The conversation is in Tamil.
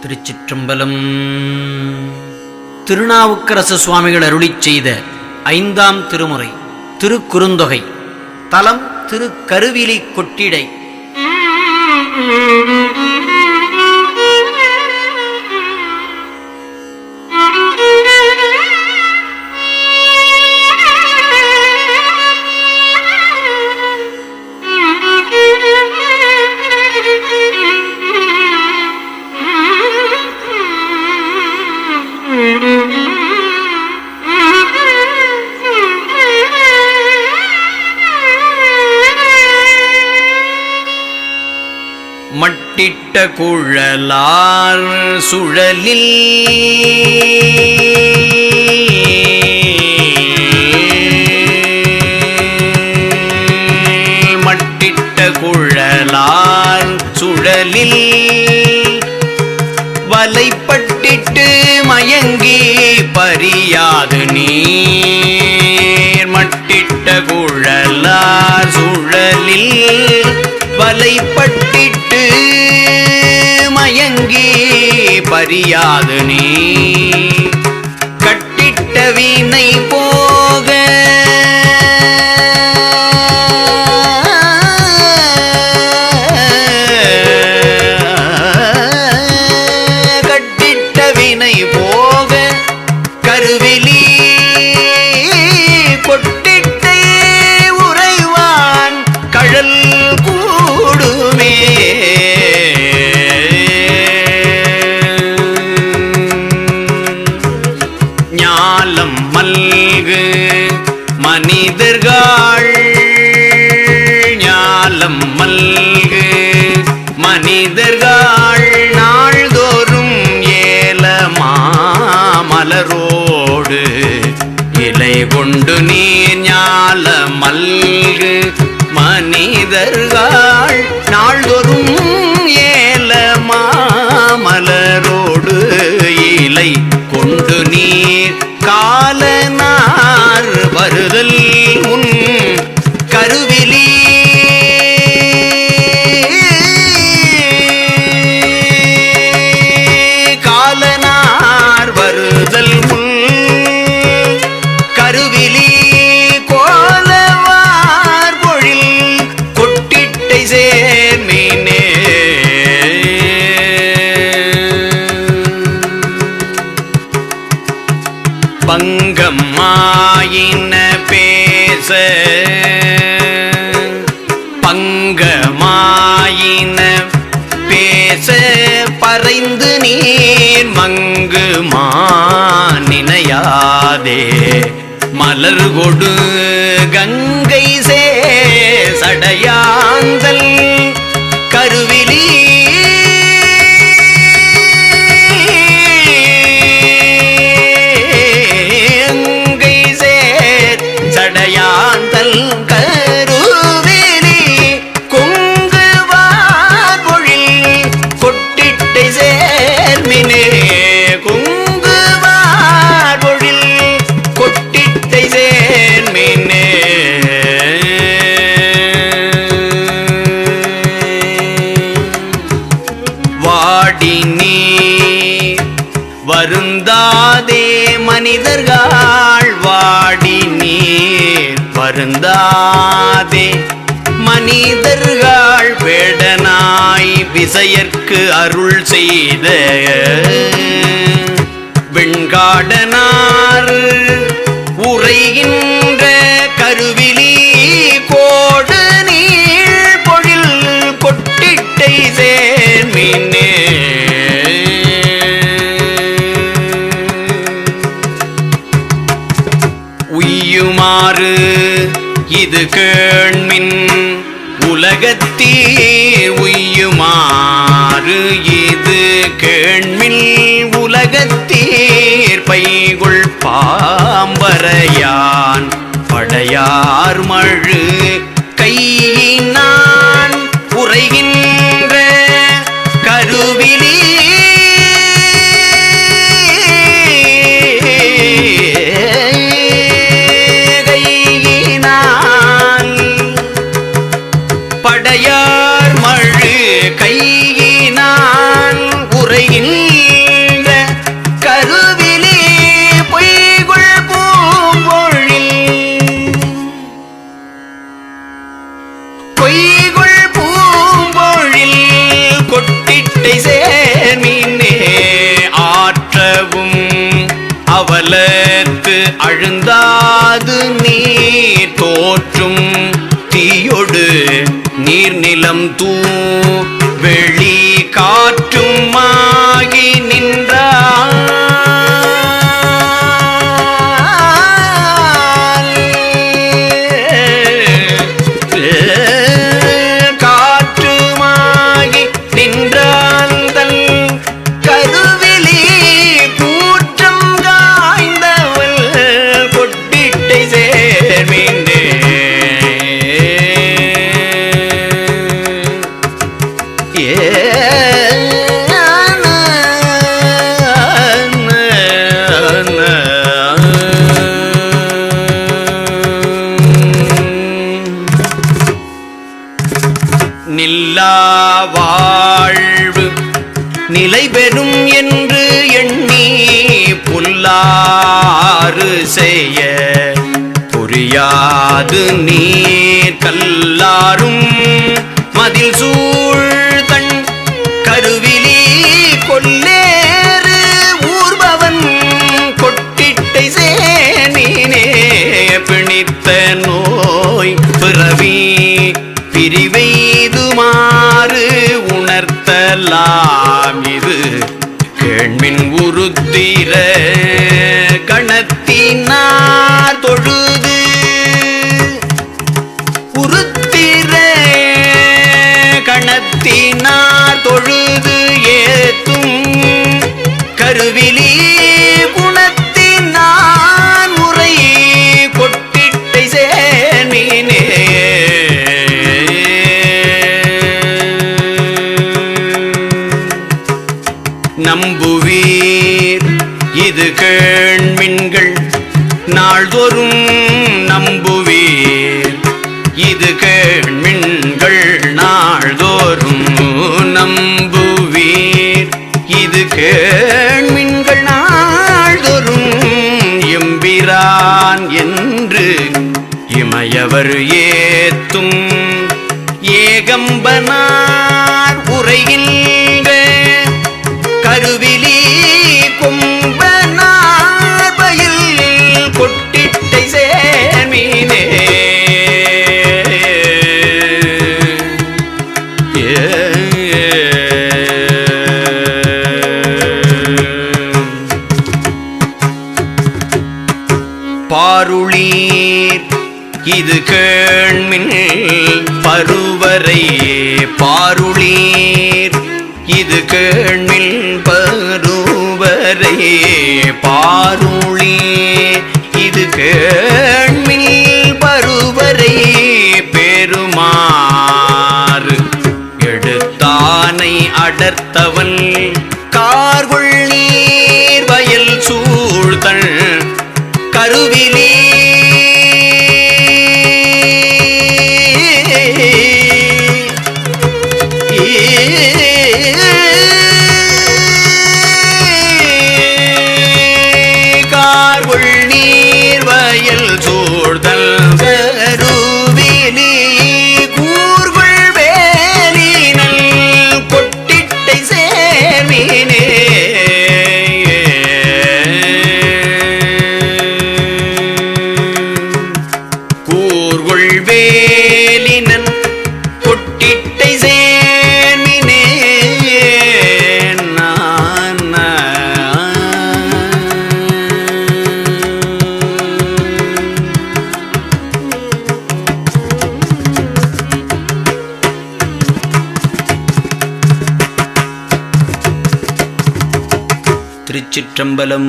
திருச்சிற்றம்பலம். திருநாவுக்கரசு சுவாமிகள் அருளிச் செய்த ஐந்தாம் திருமுறை திருக்குறுந்தொகை. தலம் திரு கருவிலி கொட்டிடை. பட்டிட்ட குழலார் சுழலில். மட்டிட்ட குழலார் சுழலில். வலைப்பட்டிட்டு மயங்கி பரியாது நீர். மட்டிட்ட குழலார் சுழலில். வலைப்பட்டு தெரியாது நீ. மனிதர்கள் ஞாலம் மல்கு. மனிதர்கள் நாள்தோறும் ஏல மாமலரோடு இலை கொண்டு நீர் ஞால மல்கு. மனிதர்கள் நாள்தோறும் ஏல மாமலரோடு இலை கொண்டு நீர் கால வருதல் உன் கருவில் பேச பறைந்து நீர் மங்கு மாநினையாதே மலர் கொடு கங்கை சே சடையா நீர் வருந்தாதே மனிதர்கள் வேடனாய் விசையற்கு அருள் செய்த வெண்காடனார் உரைகின்ற இது கேண்மில் உலகத்தீர். பைகுள் பாம்பரையான் படையார் மழு. கையினான் உரையின் அமலத்து அழுந்தாது நீர் தோற்றும் தீயொடு நீர்நிலம் தூ யாரு செய்ய புரியாது நீர் கல்லாரும் மதில் சூழ் சூழ்தன் கருவிலி கொல்லேறு ஊர்பவன் கொட்டிட்டை சேனே பிணித்த நோய் பிறவி பிரிவைதுமாறு உணர்த்தலாம் இது. கேள்மின் உருத்திர கணத்தினார் தொழுது ஏத்தும் கருவிலி குணத்தினான் முறை கொட்டிட்டை சேனே நம்புவீர் இது கேண்மின்கள் நாள்தோறும் கேண்மின்கள் நாள்தோறும் எம்பிரான் என்று இமையவர் ஏத்தும் ஏகம்பனார் உரையில் இது கேள்மின் பருவரையே பாருளீர். இது கேண்மின் பருவரையே பாருளி இது கேண்மின் பருவரையே பெருமாறு. எடுத்தானை அடர்த்தவன் திருச்சிற்றம்பலம்.